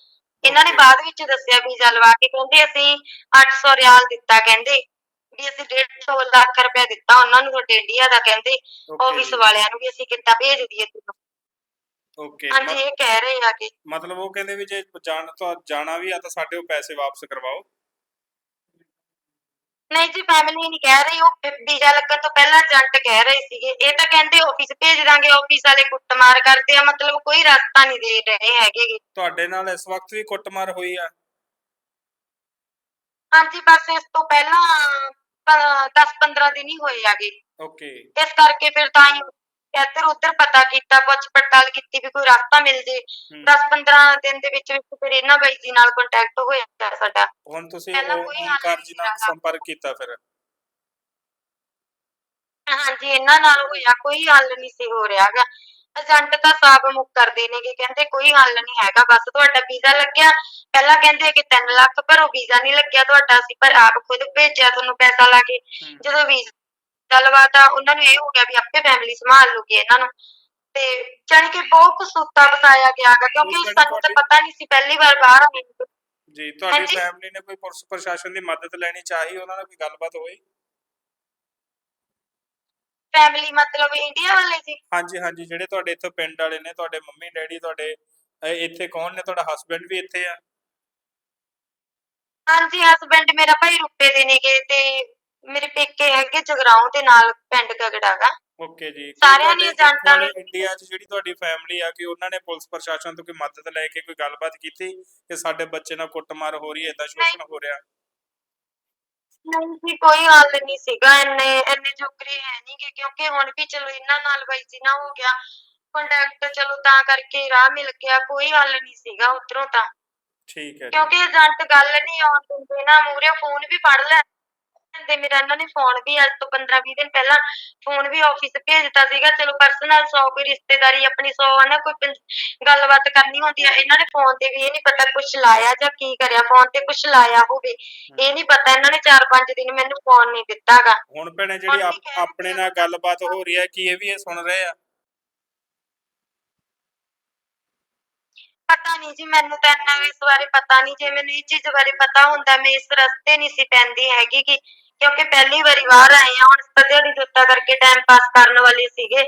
Speaker 1: ਇਹਨਾਂ ਨੇ
Speaker 2: Okay.
Speaker 1: ਬਾਅਦ ਵਿੱਚ ਦੱਸਿਆ ਵੀਜ਼ਾ ਲਵਾ ਕੇ ਕਹਿੰਦੇ ਅਸੀਂ 800 ਰਿਆਲ ਦਿੱਤਾ ਕਹਿੰਦੇ। ਵੀ ਅਸੀਂ 150 ਲੱਖ ਰੁਪਏ ਦਿੱਤਾ ਉਹਨਾਂ ਨੂੰ ਤੁਹਾਡੇ ਇੰਡੀਆ ਦਾ ਕਹਿੰਦੇ। ਆਫਿਸ ਵਾਲਿਆਂ ਨੂੰ ਵੀ ਅਸੀਂ ਕਿੱਦਾਂ ਭੇਜ ਦਈਏ ਤੁਹਾਨੂੰ।
Speaker 2: ਓਕੇ
Speaker 1: ਹਾਂਜੀ ਇਹ ਕਹਿ ਰਹੇ ਆ ਕਿ
Speaker 2: ਮਤਲਬ ਉਹ ਕਹਿੰਦੇ ਵੀ ਜੇ ਜਾਣ ਤੋਂ ਜਾਣਾ ਵੀ ਆ ਤਾਂ ਸਾਡੇ ਉਹ ਪੈਸੇ ਵਾਪਸ ਕਰਵਾਓ।
Speaker 1: ਨਹੀਂ ਜੀ ਫੈਮਿਲੀ ਨਹੀਂ ਕਹਿ ਰਹੀ ਉਹ ਵੀਜ਼ਾ ਲੱਗਣ ਤੋਂ ਪਹਿਲਾਂ ਏਜੰਟ ਕਹਿ ਰਹੇ ਸੀਗੇ। ਇਹ ਤਾਂ ਕਹਿੰਦੇ ਆਫਿਸ ਭੇਜ ਦਾਂਗੇ ਆਫਿਸ ਵਾਲੇ ਕੁੱਟਮਾਰ ਕਰਦੇ ਆ ਮਤਲਬ ਕੋਈ ਰਸਤਾ ਨਹੀਂ ਦੇ ਰਹੇ ਹੈਗੇ ਗੇ।
Speaker 2: ਤੁਹਾਡੇ ਨਾਲ ਇਸ ਵਕਤ ਵੀ ਕੁੱਟਮਾਰ ਹੋਈ ਆ?
Speaker 1: ਹਾਂਜੀ ਬਸ ਇਸ ਤੋਂ ਪਹਿਲਾਂ 10-15 ਦਿਨ ਹੀ ਹੋਏ ਆਗੇ
Speaker 2: ਓਕੇ।
Speaker 1: ਇਸ ਕਰਕੇ ਫਿਰ ਤਾਂ ਹੀ ਇੱਧਰ ਉੱਧਰ ਪਤਾ ਕੀਤਾ ਪੁੱਛ ਪੜਤਾਲ ਕੀਤੀ ਵੀ ਕੋਈ ਰਸਤਾ ਮਿਲ ਜੇ। 10-15 ਦਿਨ ਦੇ ਵਿੱਚ ਵਿੱਚ ਫਿਰ ਇਹਨਾਂ ਬਾਈ ਜੀ ਨਾਲ ਕੰਟੈਕਟ ਹੋਇਆ ਸਾਡਾ।
Speaker 2: ਹੁਣ ਤੁਸੀਂ
Speaker 1: ਪਹਿਲਾਂ
Speaker 2: ਉਹ
Speaker 1: ਕੋਈ ਹੱਲ
Speaker 2: ਓਮਕਾਰ ਜੀ ਨਾਲ। ਸੰਪਰਕ ਕੀਤਾ ਫਿਰ?
Speaker 1: ਹਾਂਜੀ ਇਹਨਾਂ ਨਾਲ ਹੋਇਆ ਕੋਈ ਹੱਲ ਨਹੀਂ ਸੀ ਹੋ ਰਿਹਾਗਾ ਏਜੰਟ ਤਾਂ ਸਾਬ ਮੁੱਕ ਕਰਦੇ ਨੇਗੇ ਕਹਿੰਦੇ ਕੋਈ ਹੱਲ ਨਹੀਂ ਹੈਗਾ ਬਸ ਤੁਹਾਡਾ ਵੀਜ਼ਾ ਲੱਗਿਆ। ਪਹਿਲਾਂ ਕਹਿੰਦੇ ਕਿ 3 ਲੱਖ ਭਰੋ ਵੀਜ਼ਾ ਨਹੀਂ ਲੱਗਿਆ ਤੁਹਾਡਾ ਅਸੀਂ ਪਰ ਆਪ ਖੁਦ ਭੇਜਿਆ ਤੁਹਾਨੂੰ ਪੈਸਾ ਲਾ ਕੇ। ਜਦੋਂ ਵੀਜ਼ਾ ਲਵਾਤਾ ਉਹਨਾਂ ਨੂੰ ਇਹ ਹੋ ਗਿਆ ਵੀ ਆਪੇ ਫੈਮਿਲੀ ਸੰਭਾਲ ਲੂਗੀ ਇਹਨਾਂ ਨੂੰ। ਤੇ ਜਾਣੀ ਕਿ ਬਹੁਤ ਕਸੂਤਾ ਵਸਾਇਆ ਗਿਆਗਾ ਕਿਉਂਕਿ
Speaker 2: ਉਹ ਜਿਹੜੀ
Speaker 1: ਸਾਨੂੰ ਤਾਂ ਪਤਾ ਨਹੀਂ ਸੀ ਪਹਿਲੀ ਵਾਰ ਬਾਹਰ ਆਏ।
Speaker 2: ਜੀ ਤੁਹਾਡੀ
Speaker 1: ਹਾਂਜੀ।
Speaker 2: ਫੈਮਿਲੀ ਨੇ ਕੋਈ ਪੁਲਿਸ ਪ੍ਰਸ਼ਾਸਨ ਦੀ ਮਦਦ ਲੈਣੀ ਚਾਹੀ ਉਹਨਾਂ ਨਾਲ ਕੋਈ ਗੱਲਬਾਤ ਹੋਈ?
Speaker 1: ਫੈਮਿਲੀ ਮਤਲਬ ਇੰਡੀਆ ਵਾਲੇ ਸੀ?
Speaker 2: ਹਾਂਜੀ ਹਾਂਜੀ ਜਿਹੜੇ ਤੁਹਾਡੇ ਇੱਥੇ ਪਿੰਡ ਵਾਲੇ ਨੇ ਤੁਹਾਡੇ ਮੰਮੀ ਡੈਡੀ ਤੁਹਾਡੇ ਅਹ ਇੱਥੇ ਕੌਣ ਨੇ? ਤੁਹਾਡਾ ਹਸਬੰਡ ਵੀ ਇੱਥੇ ਆ?
Speaker 1: ਹਾਂਜੀ ਹਸਬੰਡ ਮੇਰਾ ਭਾਈ ਰੁਪਏ ਦੇ ਨੇਗੇ ਤੇ ਮੇਰੇ ਪੇਕੇ ਹੈਗੇ ਜਗਰਾਉਂ ਦੇ ਨਾਲ ਪਿੰਡ ਗਗੜਾ ਗਾ
Speaker 2: ਓਕੇ ਜੀ
Speaker 1: ਸਾਰਿਆਂ ਨੇ
Speaker 2: ਤੁਹਾਡੇ
Speaker 1: ਏਜੰਟਾਂ ਨੇ-
Speaker 2: ਇੰਡੀਆ 'ਚ ਜਿਹੜੀ ਤੁਹਾਡੀ ਫੈਮਿਲੀ ਆ ਕਿ ਉਹਨਾਂ ਨੇ ਪੁਲਿਸ ਪ੍ਰਸ਼ਾਸਨ ਤੋਂ ਕੋਈ ਮਦਦ ਲੈ ਕੇ ਕੋਈ ਗੱਲਬਾਤ ਕੀਤੀ ਕਿ ਸਾਡੇ ਬੱਚੇ ਨਾਲ ਕੁੱਟਮਾਰ ਹੋ ਰਹੀ ਹੈ ਏਦਾਂ ਸ਼ੋਸ਼ਣ ਹੋ ਰਿਹਾ?
Speaker 1: ਨਹੀਂ ਜੀ ਕੋਈ ਹੱਲ ਨਹੀਂ ਸੀਗਾ ਇੰਨੇ ਇੰਨੇ ਜੋਗਰੇ ਹੈ ਨਹੀਂਗੇ ਕਿਉਂਕਿ ਹੁਣ ਵੀ ਚਲੋ ਇਹਨਾਂ ਨਾਲ ਬਾਈ ਜੀ ਨਾ ਹੋ ਗਿਆ। ਕੰਟੈਕਟ ਚਲੋ ਤਾਂ ਕਰਕੇ ਰਾਹ ਮਿਲ ਗਿਆ ਕੋਈ ਹੱਲ ਨਹੀਂ ਸੀਗਾ ਉਧਰੋਂ ਤਾਂ।
Speaker 2: ਠੀਕ ਹੈ ਜੀ।
Speaker 1: ਕਿਉਂਕਿ ਏਜੰਟ ਗੱਲ ਨਹੀਂ ਆਉਣ ਦਿੰਦੇ ਨਾ ਮੂਰੇ ਫੋਨ ਵੀ ਫੜ ਲੈਂਦੇ ਮੇਰਾ ਇਹਨਾਂ ਨੇ ਫੋਨ ਵੀ ਅੱਜ ਤੋਂ 15 20 ਦਿਨ ਪਹਿਲਾਂ ਫੋਨ ਵੀ ਆਫਿਸ ਭੇਜਤਾ ਸੀਗਾ। ਚਲੋ ਪਰਸਨਲ ਸੌ ਕੋਈ ਰਿਸ਼ਤੇਦਾਰੀ ਆਪਣੀ ਸੌ ਹੈ ਨਾ ਕੋਈ ਪੰ- ਗੱਲਬਾਤ ਕਰਨੀ ਹੁੰਦੀ ਆ ਇਹਨਾਂ ਨੇ ਫੋਨ ਤੇ ਵੀ ਇਹ ਨਹੀਂ ਪਤਾ ਕੁਝ ਲਾਇਆ ਜਾਂ ਕੀ ਕਰਿਆ ਫੋਨ ਤੇ ਕੁਝ ਲਾਇਆ ਹੋਵੇ ਇਹ ਨਹੀਂ ਪਤਾ ਇਹਨਾਂ ਨੇ 4-5 ਦਿਨ ਮੈਨੂੰ ਫੋਨ ਨਹੀਂ ਦਿੱਤਾਗਾ।
Speaker 2: ਹੁਣ ਭੈਣੇ ਜਿਹੜੀ ਆਪ- ਆਪਣੇ ਨਾਲ ਗੱਲਬਾਤ ਹੋ ਰਹੀ ਹੈ ਕੀ ਇਹ ਵੀ ਇਹ ਸੁਣ ਰਹੇ ਆ?
Speaker 1: ਪਤਾ ਨਹੀਂ ਜੀ ਮੈਨੂੰ ਤਾਂ ਇੰਨਾ ਵੀ ਇਸ ਬਾਰੇ ਪਤਾ ਨਹੀਂ ਜੇ ਮੈਨੂੰ ਇਹ ਚੀਜ਼ ਬਾਰੇ ਪਤਾ ਹੁੰਦਾ ਮੈਂ ਇਸ ਰਸਤੇ ਨਹੀਂ ਸੀ ਪੈਂਦੀ ਹੈਗੀ ਕਿ ਕਿਉਂਕਿ ਪਹਿਲੀ ਵਾਰੀ ਬਾਹਰ ਆਏ ਆ ਹੁਣ ਤਾਂ ਦਿਹਾੜੀ ਜੁੱਤਾ ਕਰਕੇ ਟਾਈਮ ਪਾਸ ਕਰਨ ਵਾਲੇ ਸੀਗੇ।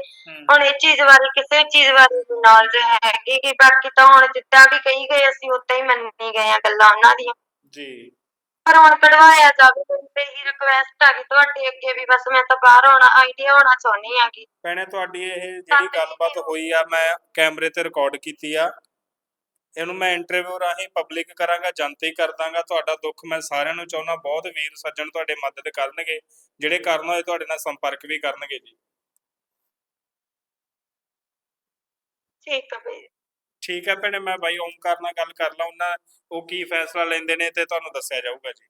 Speaker 1: ਹੁਣ ਇਹ ਚੀਜ਼ ਬਾਰੇ ਕਿਸੇ ਚੀਜ਼ ਬਾਰੇ ਨੌਲੇਜ ਹੈਗੀ ਕਿ ਬਾਕੀ ਤਾਂ ਹੁਣ ਜਿੱਦਾਂ ਵੀ ਕਹੀ ਗਏ ਅਸੀਂ ਉਦਾਂ ਹੀ ਮੰਨੀ ਗਏ ਆ ਗੱਲਾਂ ਉਹਨਾਂ ਦੀਆਂ।
Speaker 2: ਜੀ।
Speaker 1: ਪਰ ਹੁਣ ਕਢਵਾਇਆ ਜਾਵੇ ਤੇ ਹੀ ਰਿਕਵੈਸਟ ਆ ਗਈ ਤੁਹਾਡੇ ਅੱਗੇ ਵੀ ਬਸ ਮੈਂ ਤਾਂ ਬਾਹਰ ਆਉਣਾ ਆਈਡੀਆ ਹੋਣਾ ਚਾਹੁੰਦੀ ਆ ਕਿ
Speaker 2: ਭੈਣੇ ਤੁਹਾਡੀ ਇਹ ਜਿਹੜੀ ਗੱਲਬਾਤ ਹੋਈ ਆ ਮੈਂ ਕੈਮਰੇ ਤੇ ਰਿਕਾਰਡ ਕੀਤੀ ਆ। ਇਹਨੂੰ ਮੈਂ ਇੰਟਰਵਿਊ ਰਾਹੀਂ ਪਬਲਿਕ ਕਰਾਂਗਾ ਜਨਤਾ ਹੀ ਕਰ ਦਾਂਗਾ ਤੁਹਾਡਾ ਦੁੱਖ ਮੈਂ ਸਾਰਿਆਂ ਨੂੰ ਚਾਹੁੰਦਾ ਬਹੁਤ ਵੀਰ ਸੱਜਣ ਤੁਹਾਡੇ ਮਦਦ ਕਰਨਗੇ ਜਿਹੜੇ ਕਰਨਾ ਹੋਏ ਤੁਹਾਡੇ ਨਾਲ ਸੰਪਰਕ ਵੀ ਕਰਨਗੇ ਜੀ।
Speaker 1: ਠੀਕ ਆ ਬਈ
Speaker 2: ਠੀਕ ਹੈ ਭੈਣੇ ਮੈਂ ਬਾਈ ਓਮਕਾਰ ਨਾਲ ਗੱਲ ਕਰ ਲਾਂ ਉਹਨਾਂ ਉਹ ਕੀ ਫੈਸਲਾ ਲੈਂਦੇ ਨੇ ਤੇ ਤੁਹਾਨੂੰ ਦੱਸਿਆ ਜਾਊਗਾ ਜੀ।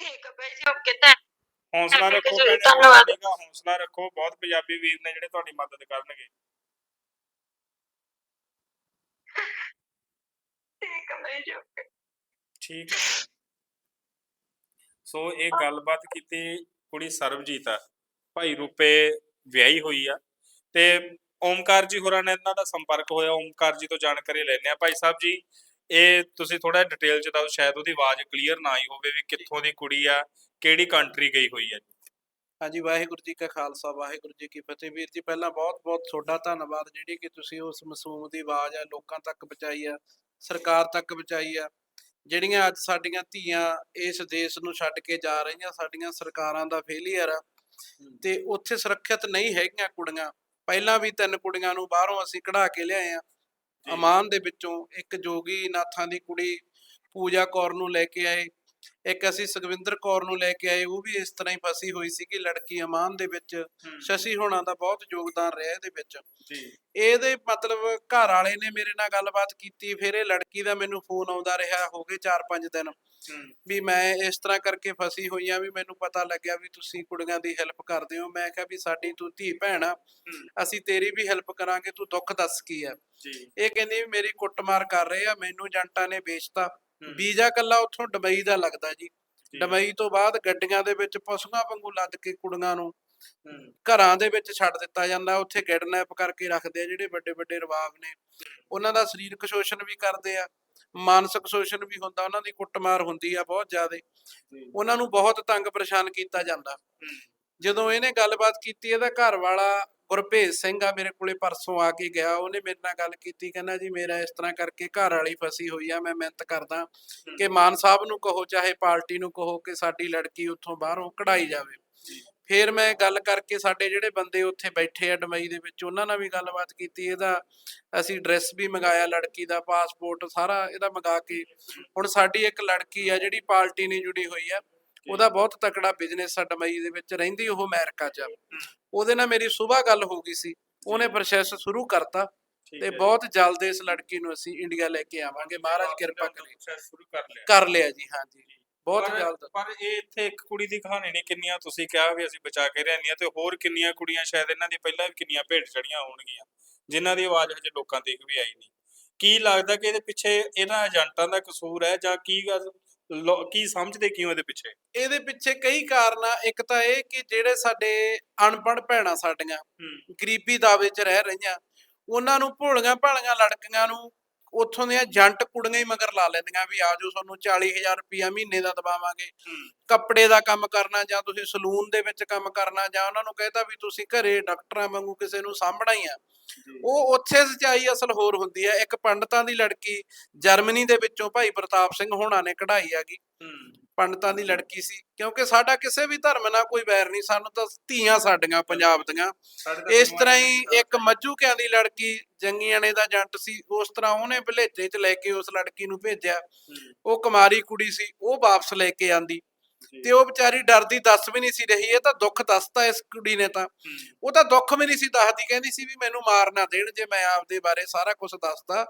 Speaker 1: ਠੀਕ ਆ ਬਈ ਜੀ ਓਕੇ ਤਾਂ
Speaker 2: ਹੌਸਲਾ ਰੱਖੋ ਭੈਣੇ
Speaker 1: ਧੰਨਵਾਦ।
Speaker 2: ਹੌਸਲਾ ਰੱਖੋ ਬਹੁਤ ਪੰਜਾਬੀ ਵੀਰ ਨੇ ਜਿਹੜੇ ਤੁਹਾਡੀ ਮਦਦ ਕਰਨਗੇ।
Speaker 1: ਠੀਕ ਜੀ
Speaker 2: ਸੋ ਇਹ ਗੱਲਬਾਤ ਕੀਤੀ ਕੁੜੀ ਸਰਬਜੀਤ ਆ। ਭਾਈ ਰੂਪੇ ਵਿਆਹੀ ਹੋਈ ਆ ਤੇ ਓਮਕਾਰ ਜੀ ਹੋਰਾਂ ਨੇ ਇਹਨਾਂ ਦਾ ਸੰਪਰਕ ਹੋਇਆ। ਓਮਕਾਰ ਜੀ ਤੋਂ ਜਾਣਕਾਰੀ ਲੈਣੇ ਆ। ਭਾਈ ਸਾਹਿਬ ਜੀ ਇਹ ਤੁਸੀਂ ਥੋੜਾ ਡਿਟੇਲ ਚ ਦੱਸੋ ਸ਼ਾਇਦ ਉਹਦੀ ਆਵਾਜ਼ ਕਲੀਅਰ ਨਾ ਆਈ ਹੋਵੇ ਵੀ ਕਿੱਥੋਂ ਦੀ ਕੁੜੀ ਆ ਕਿਹੜੀ ਕੰਟਰੀ ਗਈ ਹੋਈ ਆ।
Speaker 3: ਹਾਂਜੀ ਵਾਹਿਗੁਰੂ ਜੀ ਕਾ ਖਾਲਸਾ ਵਾਹਿਗੁਰੂ ਜੀ ਕੀ ਫਤਿਹ। ਵੀਰ ਜੀ ਪਹਿਲਾਂ ਬਹੁਤ ਬਹੁਤ ਤੁਹਾਡਾ ਧੰਨਵਾਦ। ਜਿਹੜੀ ਕਿ ਤੁਸੀਂ ਉਸ ਮਾਸੂਮ ਦੀ ਆਵਾਜ਼ ਆ ਲੋਕਾਂ ਤੱਕ ਪਹੁੰਚਾਈ ਆ ਸਰਕਾਰ ਤੱਕ ਪਹੁੰਚਾਈ ਆ। ਜਿਹੜੀਆਂ ਅੱਜ ਸਾਡੀਆਂ ਧੀਆਂ ਇਸ ਦੇਸ਼ ਨੂੰ ਛੱਡ ਕੇ ਜਾ ਰਹੀਆਂ ਸਾਡੀਆਂ ਸਰਕਾਰਾਂ ਦਾ ਫੇਲੀਅਰ ਆ। ਤੇ ਉੱਥੇ ਸੁਰੱਖਿਅਤ ਨਹੀਂ ਹੈਗੀਆਂ ਕੁੜੀਆਂ। ਪਹਿਲਾਂ ਵੀ ਤਿੰਨ ਕੁੜੀਆਂ ਨੂੰ ਬਾਹਰੋਂ ਅਸੀਂ ਕਢਾ ਕੇ ਲਿਆਏ ਆ। ਅਮਾਨ ਦੇ ਵਿੱਚੋਂ ਇੱਕ ਜੋਗੀ ਨਾਥਾਂ ਦੀ ਕੁੜੀ ਪੂਜਾ ਕੌਰ ਨੂੰ ਲੈ ਕੇ ਆਏ। ਇੱਕ ਅਸੀਂ ਸੁਖਵਿੰਦਰ ਕੌਰ ਨੂੰ ਲੈ ਕੇ ਆਏ ਉਹ ਵੀ ਇਸ ਤਰ੍ਹਾਂ ਹੀ ਫਸੀ ਹੋਈ ਸੀ ਕਿ ਲੜਕੀ ਅਮਾਨ ਦੇ ਵਿੱਚ ਸ਼ਸ਼ੀ ਹੋਣਾ ਦਾ ਬਹੁਤ ਯੋਗਦਾਨ ਰਿਹਾ ਇਹਦੇ ਵਿੱਚ।
Speaker 2: ਜੀ।
Speaker 3: ਇਹਦੇ ਮਤਲਬ ਘਰ ਵਾਲੇ ਨੇ ਮੇਰੇ ਨਾਲ ਗੱਲਬਾਤ ਕੀਤੀ ਫਿਰ ਇਹ ਲੜਕੀ ਦਾ ਮੈਨੂੰ ਫੋਨ ਆਉਂਦਾ ਰਿਹਾ ਹੋ ਗਏ 4-5 ਦਿਨ। ਵੀ ਮੈਂ ਇਸ ਤਰ੍ਹਾਂ ਕਰਕੇ ਫਸੀ ਹੋਈ ਆ ਵੀ ਮੈਨੂੰ ਪਤਾ ਲੱਗਿਆ ਵੀ ਤੁਸੀਂ ਕੁੜੀਆਂ ਦੀ ਹੈਲਪ ਕਰਦੇ ਹੋ। ਮੈਂ ਕਿਹਾ ਵੀ ਸਾਡੀ ਤੂੰ ਧੀ ਭੈਣ ਆ ਅਸੀਂ ਤੇਰੀ ਵੀ ਹੈਲਪ ਕਰਾਂਗੇ ਤੂੰ ਦੁੱਖ ਦੱਸ ਕੀ ਆ।
Speaker 2: ਜੀ।
Speaker 3: ਇਹ ਕਹਿੰਦੀ ਵੀ ਮੇਰੀ ਕੁੱਟਮਾਰ ਕਰ ਰਹੇ ਆ ਮੈਨੂੰ ਏਜੰਟਾਂ ਨੇ ਵੇਚਤਾ। ਵੀਜ਼ਾ ਕੱਲਾ ਉੱਥੋਂ ਦੁਬਈ ਦਾ ਲੱਗਦਾ ਜੀ। ਦੁਬਈ ਤੋਂ ਬਾਅਦ ਗੱਡੀਆਂ ਦੇ ਵਿੱਚ ਪਸ਼ੂਆਂ ਵਾਂਗੂ ਲੱਦ ਕੇ ਕੁੜੀਆਂ ਨੂੰ ਘਰਾਂ ਦੇ ਵਿੱਚ ਛੱਡ ਦਿੱਤਾ ਜਾਂਦਾ। ਉੱਥੇ ਕਿਡਨੈਪ ਕਰਕੇ ਰੱਖਦੇ ਆ ਜਿਹੜੇ ਵੱਡੇ ਵੱਡੇ ਰਵਾਬ ਨੇ। ਉਹਨਾਂ ਦਾ ਸਰੀਰਕ ਸ਼ੋਸ਼ਣ ਵੀ ਕਰਦੇ ਆ। ਮਾਨਸਿਕ ਸ਼ੋਸ਼ਣ ਵੀ ਹੁੰਦਾ। ਉਹਨਾਂ ਦੀ ਕੁੱਟਮਾਰ ਹੁੰਦੀ ਆ ਬਹੁਤ ਜ਼ਿਆਦਾ। ਉਹਨਾਂ ਨੂੰ ਬਹੁਤ ਤੰਗ ਪਰੇਸ਼ਾਨ ਕੀਤਾ ਜਾਂਦਾ। ਜਦੋਂ ਇਹਨੇ ਗੱਲਬਾਤ ਕੀਤੀ, ਇਹਦਾ ਘਰ ਵਾਲਾ ਗੁਰਭੇਜ ਸਿੰਘ ਆ, ਮੇਰੇ ਕੋਲੇ ਪਰਸੋਂ ਆ ਕੇ ਗਿਆ। ਉਹਨੇ ਮੇਰੇ ਨਾਲ ਗੱਲ ਕੀਤੀ, ਕਹਿੰਦਾ ਜੀ, ਮੇਰਾ ਇਸ ਤਰ੍ਹਾਂ ਕਰਕੇ ਘਰ ਵਾਲੀ ਫਸੀ ਹੋਈ ਆ, ਮੈਂ ਮਿਹਨਤ ਕਰਦਾ ਕਿ ਮਾਨ ਸਾਹਿਬ ਨੂੰ ਕਹੋ, ਚਾਹੇ ਪਾਰਟੀ ਨੂੰ ਕਹੋ ਕਿ ਸਾਡੀ ਲੜਕੀ ਉੱਥੋਂ ਬਾਹਰੋਂ ਕਢਾਈ ਜਾਵੇ। ਫਿਰ ਮੈਂ ਗੱਲ ਕਰਕੇ ਸਾਡੇ ਜਿਹੜੇ ਬੰਦੇ ਉੱਥੇ ਬੈਠੇ ਆ ਡਮਈ ਦੇ ਵਿੱਚ, ਉਹਨਾਂ ਨਾਲ ਵੀ ਗੱਲਬਾਤ ਕੀਤੀ। ਇਹਦਾ ਅਸੀਂ ਡਰੈਸ ਵੀ ਮੰਗਾਇਆ, ਲੜਕੀ ਦਾ ਪਾਸਪੋਰਟ ਸਾਰਾ ਇਹਦਾ ਮੰਗਾ ਕੇ। ਹੁਣ ਸਾਡੀ ਇੱਕ ਲੜਕੀ ਆ, ਜਿਹੜੀ ਪਾਰਟੀ ਨਾਲ ਜੁੜੀ ਹੋਈ ਆ ਉਹਦਾ ਬਹੁਤ ਤਕੜਾ ਬਿਜ਼ਨਸ ਆ ਡਮਈ ਦੇ ਵਿੱਚ ਰਹਿੰਦੀ ਉਹ ਅਮਰੀਕਾ 'ਚ। ਉਹਦੇ ਨਾਲ ਮੇਰੀ ਸਵੇਰ ਗੱਲ ਹੋ ਗਈ ਸੀ। ਉਹਨੇ ਪ੍ਰੋਸੈਸ ਸ਼ੁਰੂ ਕਰਤਾ ਤੇ ਬਹੁਤ ਜਲਦ ਇਸ ਲੜਕੀ ਨੂੰ ਅਸੀਂ ਇੰਡੀਆ ਲੈ ਕੇ ਆਵਾਂਗੇ। ਮਹਾਰਾਜ ਕਿਰਪਾ ਕਰੇ।
Speaker 2: ਸ਼ੁਰੂ ਕਰ ਲਿਆ।
Speaker 3: ਕਰ ਲਿਆ ਜੀ ਹਾਂਜੀ ਬਹੁਤ
Speaker 2: ਪਰ-
Speaker 3: ਜਲਦ।
Speaker 2: ਪਰ ਇਹ ਇੱਥੇ ਇੱਕ ਕੁੜੀ ਦੀ ਕਹਾਣੀ ਨਹੀਂ ਕਿੰਨੀਆਂ ਤੁਸੀਂ ਕਿਹਾ ਵੀ ਅਸੀਂ ਬਚਾ ਕੇ ਰਹਿੰਦੀਆਂ ਤੇ ਹੋਰ ਕਿੰਨੀਆਂ ਕੁੜੀਆਂ ਸ਼ਾਇਦ ਇਹਨਾਂ ਦੀ ਪਹਿਲਾਂ ਵੀ ਕਿੰਨੀਆਂ ਭੇਟ ਚੜੀਆਂ ਹੋਣਗੀਆਂ ਜਿਨ੍ਹਾਂ ਦੀ ਆਵਾਜ਼ ਹਜੇ ਲੋਕਾਂ ਤੱਕ ਵੀ ਆਈ ਨਹੀਂ। ਕੀ ਲੱਗਦਾ ਕਿ ਇਹਦੇ ਪਿੱਛੇ ਇਹਨਾਂ ਏਜੰਟਾਂ ਦਾ ਕਸੂਰ ਹੈ ਜਾਂ ਕੀ ਗੱਲ ਲੋ- ਕੀ ਸਮਝਦੇ ਕਿਉਂ ਇਹਦੇ ਪਿੱਛੇ?
Speaker 3: ਇਹਦੇ ਪਿੱਛੇ ਕਈ ਕਾਰਨ ਆ। ਇੱਕ ਤਾਂ ਇਹ ਕਿ ਜਿਹੜੇ ਸਾਡੇ ਅਨਪੜ੍ਹ ਭੈਣਾਂ ਸਾਡੀਆਂ ਗਰੀਬੀ ਦਾਵੇ 'ਚ ਰਹਿ ਰਹੀਆਂ ਉਹਨਾਂ ਨੂੰ ਭੋਲੀਆਂ ਭਾਲੀਆਂ ਲੜਕੀਆਂ ਨੂੰ ਉੱਥੋਂ ਦੀਆਂ ਜੰਟ ਕੁੜੀਆਂ ਹੀ ਮਗਰ ਲਾ ਲੈਂਦੀਆਂ ਵੀ ਆਜੋ ਤੁਹਾਨੂੰ 40000 ਰੁਪਇਆ ਮਹੀਨੇ ਦਾ ਦਵਾਵਾਂਗੇ ਕੱਪੜੇ ਦਾ ਕੰਮ ਕਰਨਾ ਜਾਂ ਤੁਸੀਂ ਸਲੂਨ ਦੇ ਵਿੱਚ ਕੰਮ ਕਰਨਾ ਜਾਂ ਉਹਨਾਂ ਨੂੰ ਕਹਿਤਾ ਵੀ ਤੁਸੀਂ ਘਰੇ ਡਾਕਟਰਾਂ ਵਾਂਗੂ ਕਿਸੇ ਨੂੰ ਸਾਂਭਣਾ ਹੀ ਆ। ਉਹ ਉੱਥੇ ਸਚਾਈ ਅਸਲ ਹੋਰ ਹੁੰਦੀ ਹੈ। ਇੱਕ ਪੰਡਤਾਂ ਦੀ ਲੜਕੀ ਜਰਮਨੀ ਦੇ ਵਿੱਚੋਂ ਭਾਈ ਪ੍ਰਤਾਪ ਸਿੰਘ ਹੋਣਾ ਨੇ ਕਢਾਈ ਆਗੀ ਪੰਡਤਾਂ ਦੀ ਲੜਕੀ ਸੀ ਕਿਉਂਕਿ ਸਾਡਾ ਕਿਸੇ ਵੀ ਧਰਮ ਨਾਲ ਕੋਈ ਵੈਰ ਨਹੀਂ ਸਾਨੂੰ ਤਾਂ ਧੀਆਂ ਸਾਡੀਆਂ ਪੰਜਾਬ ਦੀਆਂ। ਇਸ ਤਰ੍ਹਾਂ ਹੀ ਇੱਕ ਮੱਜੂਕਿਆਂ ਦੀ ਲੜਕੀ ਜੰਗੀਆਣੇ ਦਾ ਜੰਟ ਸੀ ਉਸ ਤਰ੍ਹਾਂ ਉਹਨੇ ਭਲੇਜੇ 'ਚ ਲੈ ਕੇ ਉਸ ਲੜਕੀ ਨੂੰ ਭੇਜਿਆ। ਉਹ ਕੁਮਾਰੀ ਕੁੜੀ ਸੀ ਉਹ ਵਾਪਸ ਲੈ ਕੇ ਆਂਦੀ। ਤੇ ਉਹ ਵਿਚਾਰੀ ਡਰਦੀ ਦੱਸ ਵੀ ਨਹੀਂ ਸੀ ਰਹੀ ਇਹ ਤਾਂ ਦੁੱਖ ਦੱਸਤਾ ਇਸ ਕੁੜੀ ਨੇ ਤਾਂ। ਉਹ ਤਾਂ ਦੁੱਖ ਵੀ ਨਹੀਂ ਸੀ ਦੱਸਦੀ ਕਹਿੰਦੀ ਸੀ ਵੀ ਮੈਨੂੰ ਮਾਰ ਨਾ ਦੇਣ ਜੇ ਮੈਂ ਆਪਦੇ ਬਾਰੇ ਸਾਰਾ ਕੁਝ ਦੱਸਦਾ।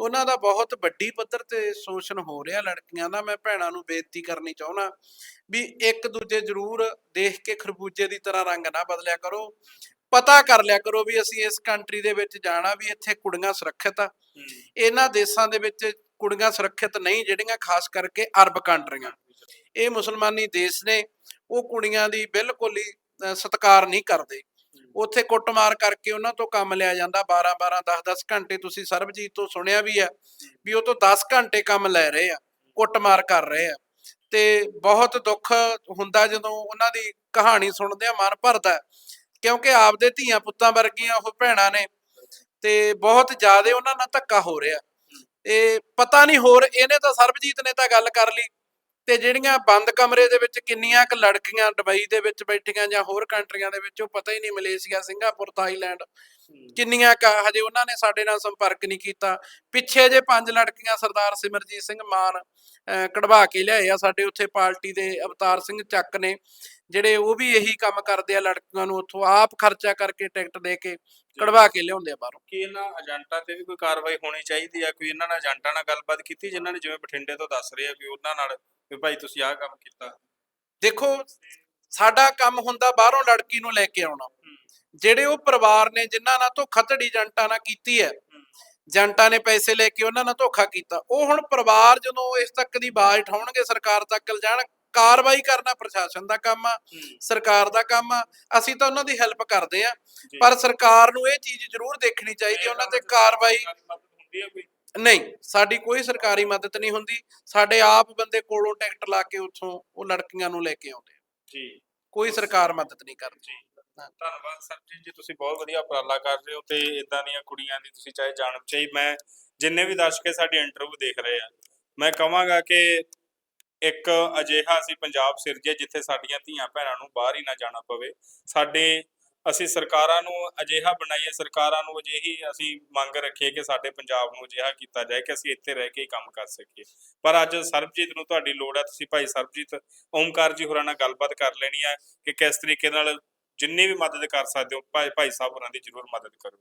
Speaker 3: ਉਹਨਾਂ ਦਾ ਬਹੁਤ ਵੱਡੀ ਪੱਧਰ ਤੇ ਸ਼ੋਸ਼ਣ ਹੋ ਰਿਹਾ ਲੜਕੀਆਂ ਦਾ ਮੈਂ ਭੈਣਾਂ ਨੂੰ ਬੇਨਤੀ ਕਰਨੀ ਚਾਹੁੰਦਾ ਵੀ ਇੱਕ ਦੂਜੇ ਜ਼ਰੂਰ ਦੇਖ ਕੇ ਖਰਬੂਜੇ ਦੀ ਤਰ੍ਹਾਂ ਰੰਗ ਨਾ ਬਦਲਿਆ ਕਰੋ। ਪਤਾ ਕਰ ਲਿਆ ਕਰੋ ਵੀ ਅਸੀਂ ਇਸ ਕੰਟਰੀ ਦੇ ਵਿੱਚ ਜਾਣਾ ਵੀ ਇੱਥੇ ਕੁੜੀਆਂ ਸੁਰੱਖਿਅਤ ਆ। ਇਹਨਾਂ ਦੇਸ਼ਾਂ ਦੇ ਵਿੱਚ ਕੁੜੀਆਂ ਸੁਰੱਖਿਅਤ ਨਹੀਂ ਜਿਹੜੀਆਂ ਖਾਸ ਕਰਕੇ ਅਰਬ ਕੰਟਰੀਆਂ ਇਹ ਮੁਸਲਮਾਨੀ ਦੇਸ਼ ਨੇ ਉਹ ਕੁੜੀਆਂ ਦੀ ਬਿਲਕੁਲ ਹੀ ਸਤਿਕਾਰ ਨਹੀਂ ਕਰਦੇ। ਉੱਥੇ ਕੁੱਟਮਾਰ ਕਰਕੇ ਉਹਨਾਂ ਤੋਂ ਕੰਮ ਲਿਆ ਜਾਂਦਾ 12 12 10 10 ਘੰਟੇ ਤੁਸੀਂ ਸਰਬਜੀਤ ਤੋਂ ਸੁਣਿਆ ਵੀ ਆ ਵੀ ਉਹ ਤੋਂ 10 ਘੰਟੇ ਕੰਮ ਲੈ ਰਹੇ ਆ ਕੁੱਟਮਾਰ ਕਰ ਰਹੇ ਆ। ਤੇ ਬਹੁਤ ਦੁੱਖ ਹੁੰਦਾ ਜਦੋਂ ਉਹਨਾਂ ਦੀ ਕਹਾਣੀ ਸੁਣਦੇ ਆ ਮਨ ਭਰਦਾ ਹੈ। ਕਿਉਂਕਿ ਆਪਦੇ ਧੀਆਂ ਪੁੱਤਾਂ ਵਰਗੀਆਂ ਉਹ ਭੈਣਾਂ ਨੇ ਤੇ ਬਹੁਤ ਜ਼ਿਆਦਾ ਉਹਨਾਂ ਨਾਲ ਧੱਕਾ ਹੋ ਰਿਹਾ। ਇਹ ਪਤਾ ਨਹੀਂ ਹੋਰ ਇਹਨੇ ਤਾਂ ਸਰਬਜੀਤ ਨੇ ਤਾਂ ਗੱਲ ਕਰ ਲਈ। ਤੇ ਜਿਹੜੀਆਂ ਬੰਦ ਕਮਰੇ ਦੇ ਵਿੱਚ ਕਿੰਨੀਆਂ ਕੁ ਲੜਕੀਆਂ ਦੁਬਈ ਦੇ ਵਿੱਚ ਬੈਠੀਆਂ ਜਾਂ ਹੋਰ ਕੰਟਰੀਆਂ ਦੇ ਵਿੱਚ ਉਹ ਪਤਾ ਹੀ ਨਹੀਂ ਮਲੇਸ਼ੀਆ ਸਿੰਗਾਪੁਰ ਥਾਈਲੈਂਡ ਕਿੰਨੀਆਂ ਕੁ ਹਜੇ ਉਹਨਾਂ ਨੇ ਸਾਡੇ ਨਾਲ ਸੰਪਰਕ ਨਹੀਂ ਕੀਤਾ। ਪਿੱਛੇ ਜੇ ਪੰਜ ਲੜਕੀਆਂ ਸਰਦਾਰ ਸਿਮਰਜੀਤ ਸਿੰਘ ਮਾਨ ਕਢਵਾ ਕੇ ਲਿਆਏ ਆ ਸਾਡੇ ਉੱਥੇ ਪਾਰਟੀ ਦੇ ਅਵਤਾਰ ਸਿੰਘ ਚੱਕ ਨੇ। ਜਿਹੜੇ ਉਹ ਵੀ ਇਹੀ ਕੰਮ ਕਰਦੇ ਆ ਲੜਕੀਆਂ ਨੂੰ ਉੱਥੋਂ ਆਪ ਖਰਚਾ ਕਰਕੇ ਟਿਕਟ ਦੇ ਕੇ ਕਢਵਾ ਕੇ ਲਿਆਉਂਦੇ ਆ ਬਾਹਰੋਂ।
Speaker 2: ਕੀ ਇਹਨਾਂ ਏਜੰਟਾਂ ਤੇ ਵੀ ਕੋਈ ਕਾਰਵਾਈ ਹੋਣੀ ਚਾਹੀਦੀ ਆ ਕੋਈ ਇਹਨਾਂ ਨਾਲ ਏਜੰਟਾਂ ਨਾਲ ਗੱਲਬਾਤ ਕੀਤੀ ਜਿਨ੍ਹਾਂ ਨੇ ਜਿਵੇਂ ਬਠਿੰਡੇ ਤੋਂ ਦੱਸ ਰਹੇ ਆ ਵੀ ਉਹਨਾਂ ਨਾਲ ਵੀ ਭਾਈ ਤੁਸੀਂ ਆਹ ਕੰਮ ਕੀਤਾ?
Speaker 3: ਦੇਖੋ ਸਾਡਾ ਕੰਮ ਹੁੰਦਾ ਬਾਹਰੋਂ ਲੜਕੀ ਨੂੰ ਲੈ ਕੇ ਆਉਣਾ। ਜਿਹੜੇ ਉਹ ਪਰਿਵਾਰ ਨੇ ਜਿਨ੍ਹਾਂ ਨਾਲ ਧੋਖਾਧੜੀ ਏਜੰਟਾਂ ਨਾਲ ਕੀਤੀ ਹੈ। ਏਜੰਟਾਂ ਨੇ ਪੈਸੇ ਲੈ ਕੇ ਉਹਨਾਂ ਨਾਲ ਧੋਖਾ ਕੀਤਾ ਉਹ ਹੁਣ ਪਰਿਵਾਰ ਜਦੋਂ ਇਸ ਤੱਕ ਦੀ ਬਾਜ਼ ਉਠਾਉਣਗੇ ਸਰਕਾਰ ਤੱਕ ਜਾਣ ਕਾਰਵਾਈ ਕਰਨਾ ਪ੍ਰਸ਼ਾਸਨ ਦਾ ਕੰਮ ਆ ਸਰਕਾਰ ਦਾ ਕੰਮ ਆ ਅਸੀਂ ਤਾਂ ਉਹਨਾਂ ਦੀ ਹੈਲਪ ਕਰਦੇ ਆ। ਪਰ ਸਰਕਾਰ ਨੂੰ ਇਹ ਚੀਜ਼ ਜ਼ਰੂਰ ਦੇਖਣੀ ਚਾਹੀਦੀ ਹੈ ਉਹਨਾਂ ਤੇ ਕਾਰਵਾਈ ਨਹੀਂ ਸਾਡੀ ਕੋਈ ਸਰਕਾਰੀ ਮਦਦ ਨਹੀਂ ਹੁੰਦੀ ਸਾਡੇ ਆਪ ਬੰਦੇ ਕੋਲੋਂ ਟਿਕਟ ਲਾ ਕੇ ਉੱਥੋਂ ਉਹ ਲੜਕੀਆਂ ਨੂੰ ਲੈ ਕੇ ਆਉਂਦੇ ਆ।
Speaker 2: ਜੀ।
Speaker 3: ਕੋਈ ਸਰਕਾਰ ਮਦਦ ਨਹੀਂ ਕਰਦੀ।
Speaker 2: ਜੀ। ਧੰਨਵਾਦ ਸਰਜੀਤ ਜੀ ਤੁਸੀਂ ਬਹੁਤ ਵਧੀਆ ਉਪਰਾਲਾ ਕਰ ਰਹੇ ਹੋ ਤੇ ਇਦਾਂ ਦੀਆਂ ਕੁੜੀਆਂ ਦੀ ਤੁਸੀਂ ਚਾਹੇ ਜਾਣ ਚਾਹੀ ਮੈਂ ਜਿੰਨੇ ਵੀ ਦਰਸ਼ਕ ਸਾਡੀ ਇੰਟਰਵਿਊ ਦੇਖ ਰਹੇ ਆ ਮੈਂ ਕਹਾਂਗਾ ਕਿ ਇੱਕ ਅਜਿਹਾ ਅਸੀਂ ਪੰਜਾਬ ਸਿਰਜੇ ਜਿੱਥੇ ਸਾਡੀਆਂ ਧੀਆਂ ਭੈਣਾਂ ਨੂੰ ਬਾਹਰ ਹੀ ਨਾ ਜਾਣਾ ਪਵੇ। ਸਾਡੇ, ਅਸੀਂ ਸਰਕਾਰਾਂ ਨੂੰ ਅਜਿਹਾ ਬਣਾਈਏ, ਸਰਕਾਰਾਂ ਨੂੰ ਅਜਿਹੀ ਅਸੀਂ ਮੰਗ ਰੱਖੀਏ ਕਿ ਸਾਡੇ ਪੰਜਾਬ ਨੂੰ ਅਜਿਹਾ ਕੀਤਾ ਜਾਏ ਕਿ ਅਸੀਂ ਇੱਥੇ ਰਹਿ ਕੇ ਹੀ ਕੰਮ ਕਰ ਸਕੀਏ। ਪਰ ਅੱਜ ਸਰਬਜੀਤ ਨੂੰ ਤੁਹਾਡੀ ਲੋੜ ਹੈ, ਤੁਸੀਂ ਭਾਈ ਸਰਬਜੀਤ ਓਮਕਾਰ ਜੀ ਹੋਰਾਂ ਨਾਲ ਗੱਲਬਾਤ ਕਰ ਲੈਣੀ ਹੈ ਕਿ ਕਿਸ ਤਰੀਕੇ ਨਾਲ ਜਿੰਨੀ ਵੀ ਮਦਦ ਕਰ ਸਕਦੇ ਹੋ, ਭਾਈ ਭਾਈ ਸਾਹਿਬ ਹੋਰਾਂ ਦੀ ਜ਼ਰੂਰ ਮਦਦ ਕਰੋ।